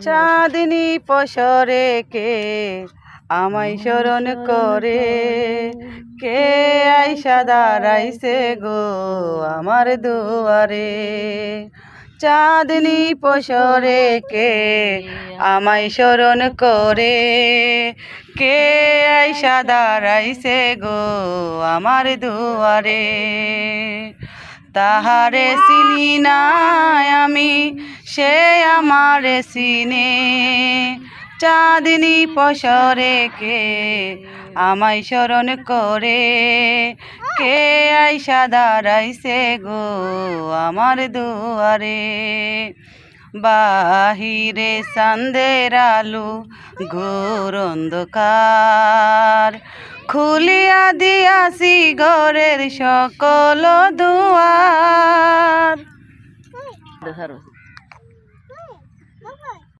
চাঁদনি পসরে কে আমায় স্মরণ করে। কে আইসা দাঁড়াইছে গো আমার দুয়ারে? চাঁদনি পসরে কে আমায় স্মরণ করে? কে আইসা দাঁড়াইছে গো আমার দুয়ারে? তাহারে চিনি নাই আমি, সে আমারে চিনে। চাঁদনি পসরে কে আমায় স্মরণ করে? কে আইসা দাঁড়াইছে গো আমার দুয়ারে? বাহিরে চান্দের আলু, ঘোর অন্ধকার। খুলিয়া দিয়াছি ঘরের সকল দুয়ার। Los árboles.